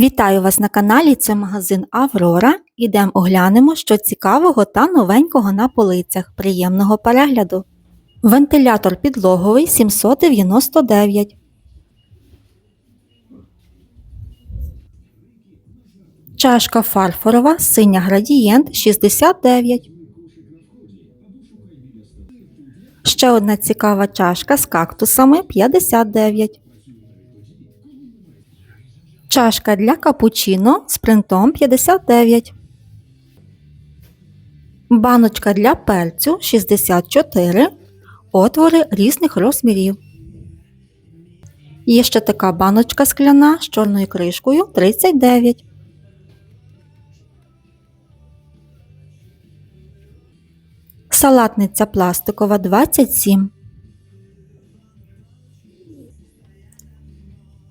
Вітаю вас на каналі, це магазин Аврора. Ідемо оглянемо, що цікавого та новенького на полицях. Приємного перегляду. Вентилятор підлоговий 799. Чашка фарфорова синя градієнт 69. Ще одна цікава чашка з кактусами 59. Чашка для капучино з принтом 59. Баночка для перцю 64. Отвори різних розмірів. Є ще така баночка скляна з чорною кришкою 39. Салатниця пластикова 27.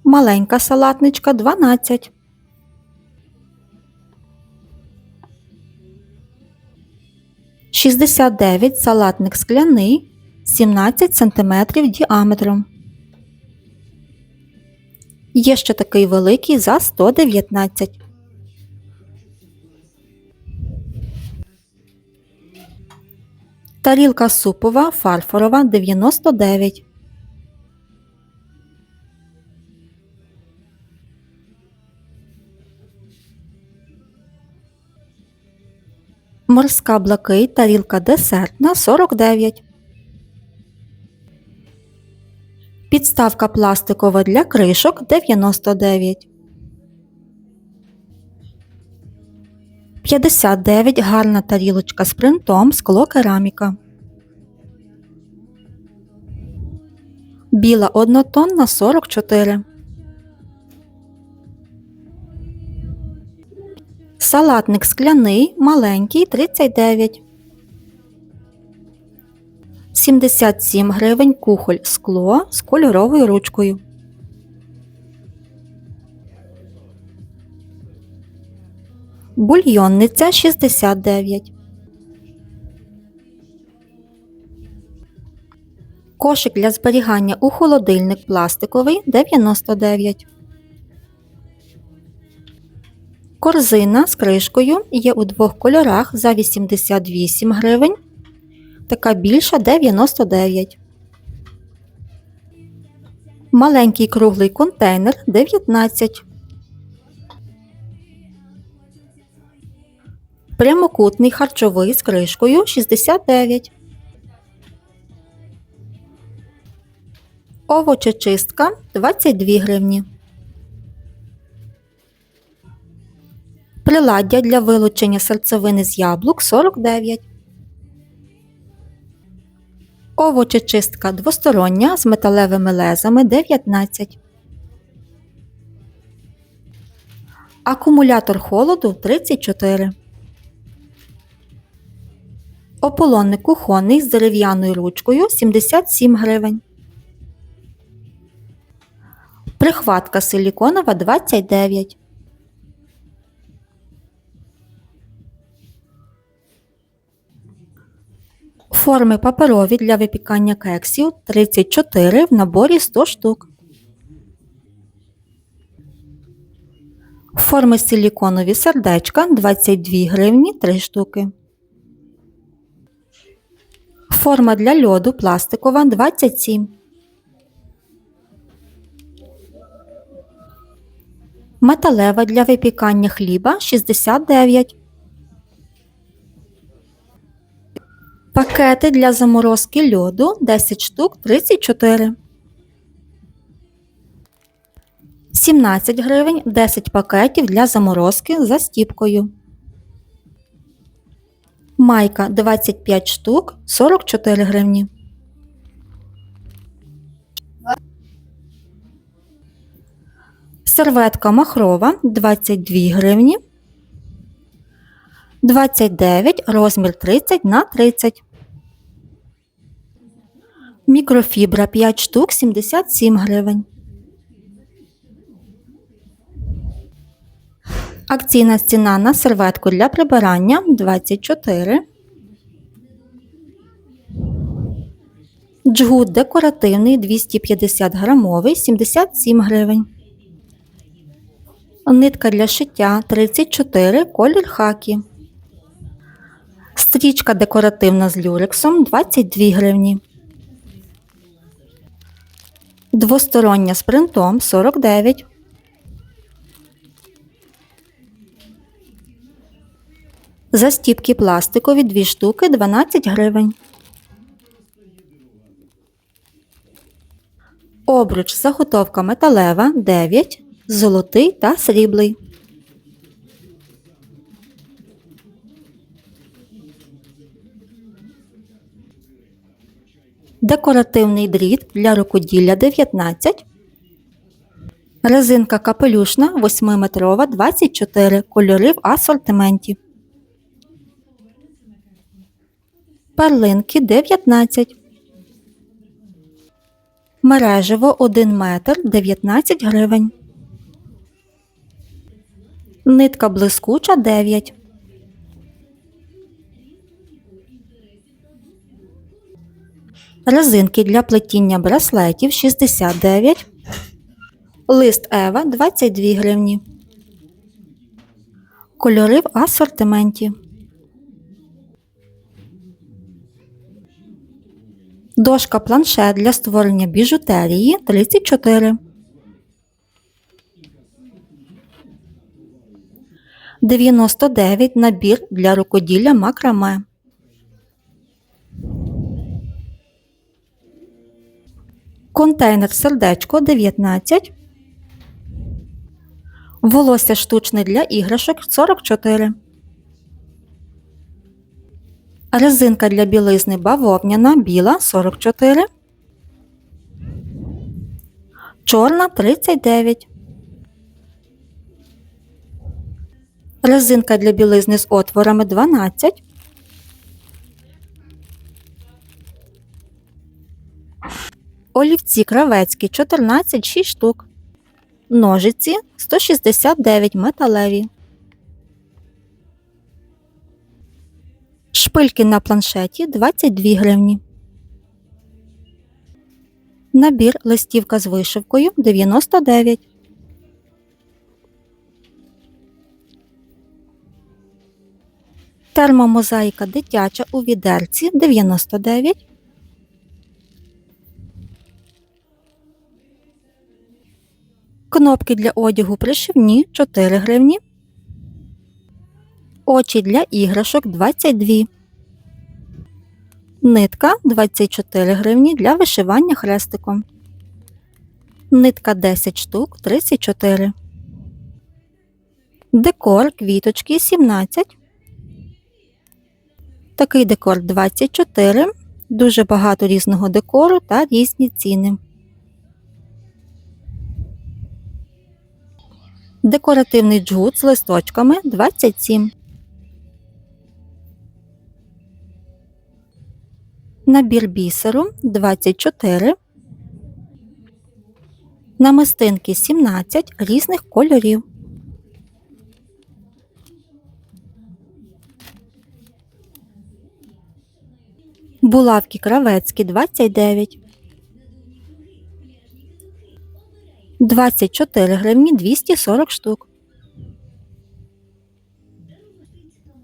Маленька салатничка 12. Шістдесят дев'ять салатник скляний 17 см діаметром. Є ще такий великий за 119. Тарілка супова фарфорова 99. Морська блакить, тарілка десертна 49. Підставка пластикова для кришок 99. 59 гарна тарілочка з принтом скло кераміка. Біла однотонна 44. Салатник скляний маленький 39. 77 гривень кухоль скло з кольоровою ручкою. Бульйонниця 69. Кошик для зберігання у холодильник пластиковий 99. Корзина з кришкою є у двох кольорах за 88 гривень. Така більша 99. Маленький круглий контейнер 19. Прямокутний харчовий з кришкою 69. Овочечистка 22 гривні. Приладдя для вилучення серцевини з яблук 49. Овочечистка двостороння з металевими лезами 19. Акумулятор холоду 34. Ополонник кухонний з дерев'яною ручкою 77 гривень. Прихватка силіконова 29. Форми паперові для випікання кексів 34 в наборі 100 штук. Форми силіконові сердечка 22 гривні 3 штуки. Форма для льоду пластикова 27. Металева для випікання хліба 69. Пакети для заморозки льоду 10 штук 34. 17 гривень 10 пакетів для заморозки за стіпкою. Майка 25 штук 44 гривні. Серветка махрова 22 гривні. 29 розмір 30 на 30. Мікрофібра 5 штук 77 гривень. Акційна ціна на серветку для прибирання 24. Джгут декоративний 250 грамовий 77 гривень. Нитка для шиття 34, колір хакі. Стрічка декоративна з люрексом 22 гривні. Двостороння з принтом 49. Застіпки пластикові 2 штуки 12 гривень. Обруч заготовка металева 9, золотий та сріблий. Декоративний дріт для рукоділля 19. Резинка капелюшна 8-метрова 24. Кольори в асортименті. Перлинки 19. Мережево 1 метр 19 гривень. Нитка блискуча 9. Резинки для плетіння браслетів 69. Лист Ева 22 гривні. Кольори в асортименті. Дошка планшет для створення біжутерії 34. Дев'яносто дев'ять набір для рукоділля макраме. Контейнер сердечко 19. Волосся штучне для іграшок 44. Резинка для білизни бавовняна біла 44. Чорна 39. Резинка для білизни з отворами 12. Олівці кравецькі 14 6 штук. Ножиці 169 металеві. Шпильки на планшеті 22 гривні. Набір листівка з вишивкою 99. Термомозаїка дитяча у відерці 99. Кнопки для одягу пришивні 4 гривні. Очі для іграшок 22. Нитка 24 гривні для вишивання хрестиком. Нитка 10 штук 34. Декор квіточки 17. Такий декор 24. Дуже багато різного декору та різні ціни. Декоративний джгут з листочками 27. Набір бісеру 24. Намистинки 17 різних кольорів. Булавки кравецькі 29. 24 гривні 240 штук.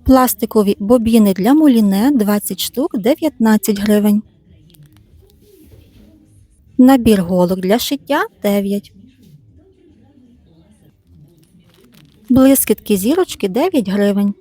Пластикові бобіни для муліне 20 штук 19 гривень. Набір голок для шиття 9. Блискітки зірочки 9 гривень.